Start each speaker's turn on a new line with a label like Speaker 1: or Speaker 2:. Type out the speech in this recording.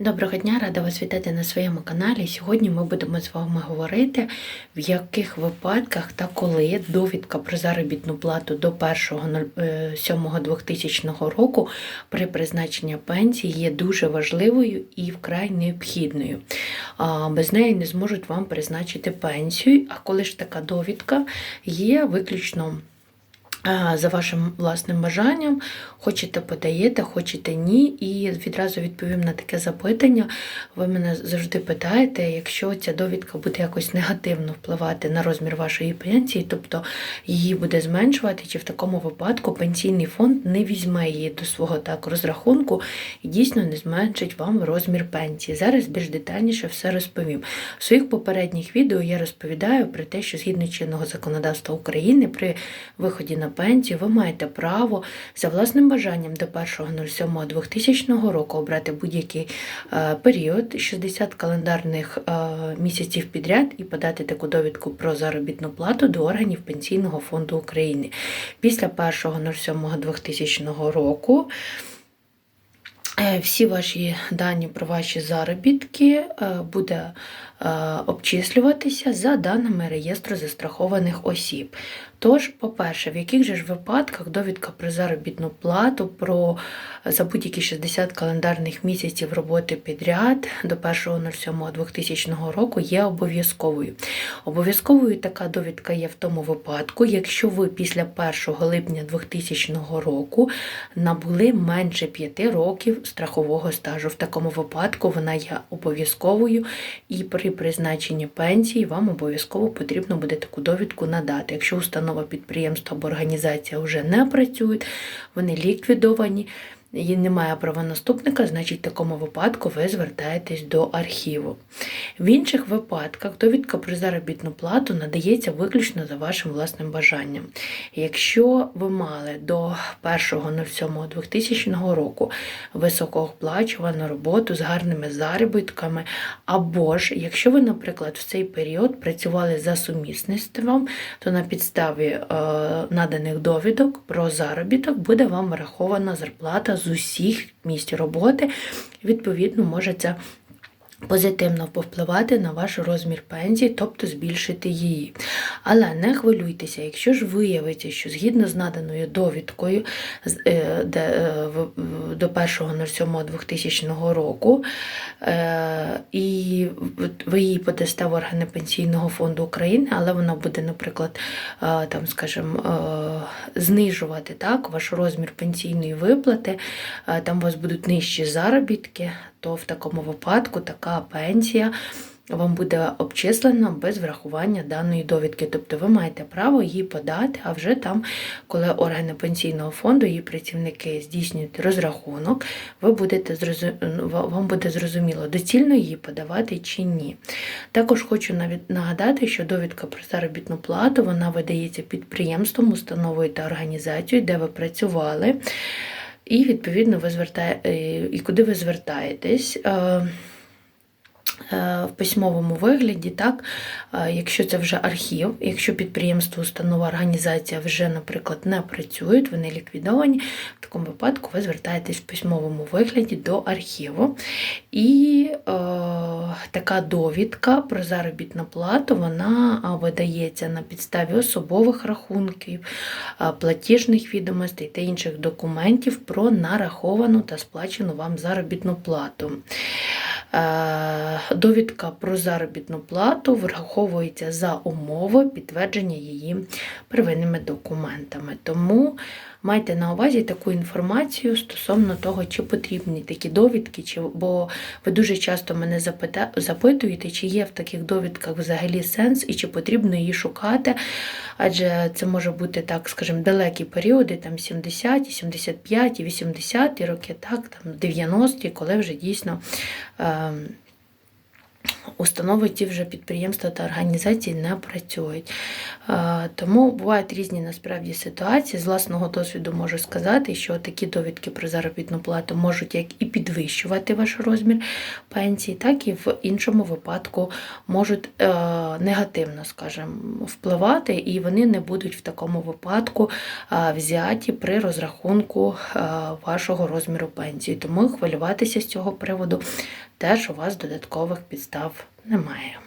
Speaker 1: Доброго дня, рада вас вітати на своєму каналі. Сьогодні ми будемо з вами говорити, в яких випадках та коли довідка про заробітну плату до 1.07.2000 року при призначенні пенсії є дуже важливою і вкрай необхідною. Без неї не зможуть вам призначити пенсію. А коли ж така довідка є виключно за вашим власним бажанням, хочете подаєте, хочете ні. І відразу відповім на таке запитання. Ви мене завжди питаєте, якщо ця довідка буде якось негативно впливати на розмір вашої пенсії, тобто її буде зменшувати, чи в такому випадку пенсійний фонд не візьме її до свого так розрахунку і дійсно не зменшить вам розмір пенсії. Зараз більш детальніше все розповім. В своїх попередніх відео я розповідаю про те, що згідно чинного законодавства України при виході на пенсію ви маєте право за власним бажанням до 1.07.2000 року обрати будь-який е, період 60 календарних е, місяців підряд і подати таку довідку про заробітну плату до органів Пенсійного фонду України. Після 1.07.2000 року. е, Всі ваші дані про ваші заробітки буде обчислюватися за даними реєстру застрахованих осіб. Тож, по-перше, в яких же ж випадках довідка про заробітну плату про за будь-які 60 календарних місяців роботи підряд до 1.07.2000 року є обов'язковою. Обов'язковою така довідка є в тому випадку, якщо ви після 1 липня 2000 року набули менше 5 років страхового стажу. В такому випадку вона є обов'язковою і при призначенні пенсії вам обов'язково потрібно буде таку довідку надати. Якщо установа підприємства або організація вже не працюють, вони ліквідовані. І немає правонаступника, значить, в такому випадку ви звертаєтесь до архіву. В інших випадках довідка про заробітну плату надається виключно за вашим власним бажанням. Якщо ви мали до 1.07.2000 року високооплачувану роботу з гарними заробітками, або ж якщо ви, наприклад, в цей період працювали за сумісництвом, то на підставі е, наданих довідок про заробіток буде вам врахована зарплата з усіх місць роботи. Відповідно, може це позитивно повпливати на ваш розмір пенсії, тобто збільшити її. Але не хвилюйтеся, якщо ж виявиться, що згідно з наданою довідкою е, е, до 1.07.2000 року, е, і ви її подасте в органи Пенсійного фонду України, але вона буде, наприклад, там, скажімо, знижувати так, ваш розмір пенсійної виплати, там у вас будуть нижчі заробітки, то в такому випадку така пенсія вам буде обчислена без врахування даної довідки. Тобто ви маєте право її подати, а вже там, коли органи пенсійного фонду, її працівники здійснюють розрахунок, ви будете зрозу- вам буде зрозуміло, доцільно її подавати чи ні. Також хочу навіть нагадати, що довідка про заробітну плату вона видається підприємством, установою та організацією, де ви працювали. І відповідно ви звертаєте, і куди ви звертаєтесь. Е, е, В письмовому вигляді, так, е, якщо це вже архів, якщо підприємство, установа, організація вже, наприклад, не працюють, вони ліквідовані, в такому випадку ви звертаєтесь в письмовому вигляді до архіву. І е, така довідка про заробітну плату вона видається на підставі особових рахунків, платіжних відомостей та інших документів про нараховану та сплачену вам заробітну плату. Е, Довідка про заробітну плату враховується за умови підтвердження її первинними документами. Тому майте на увазі таку інформацію стосовно того, чи потрібні такі довідки, чи, бо ви дуже часто мене запита, запитуєте, чи є в таких довідках взагалі сенс і чи потрібно її шукати. Адже це може бути так, скажімо, далекі періоди, там 70, 75, 80 роки, так, там 90-ті, коли вже дійсно. Ем, Установи ті вже підприємства та організації не працюють. Тому бувають різні насправді ситуації. З власного досвіду можу сказати, що такі довідки про заробітну плату можуть як і підвищувати ваш розмір пенсії, так і в іншому випадку можуть е, негативно, скажімо, впливати, і вони не будуть в такому випадку е, взяті при розрахунку е, вашого розміру пенсії. Тому хвилюватися з цього приводу теж у вас додаткових підстав немає.